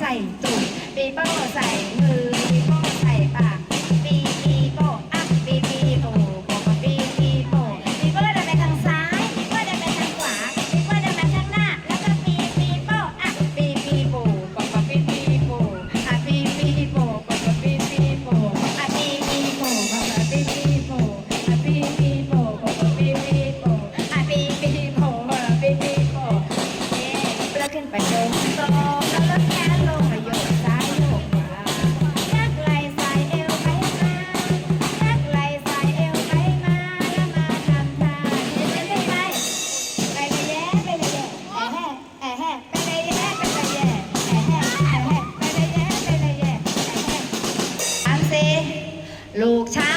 ใส่ตุ่มปีโป้ใส่มือปีโป้ใส่ปากปีปีโป้อะปีปีโป้โป้ปีปีโป้ปีโป้เดินไปทางซ้ายปีโป้เดินไปทางขวาปีโป้เดินมาข้างหน้า แล้วก็ปีปีโป้อะปีปีโป้โป้ปีปีโป้อะปีปีโป้โป้ปีปีโป้อะปีปีโป้โป้ปีปีโป้อะปีปีโป้โป้ปีปีโป้อะปีปีโป้โป้ปีปีโป้เย้แล้วขึ้นไปเดินตรง ลูกช้า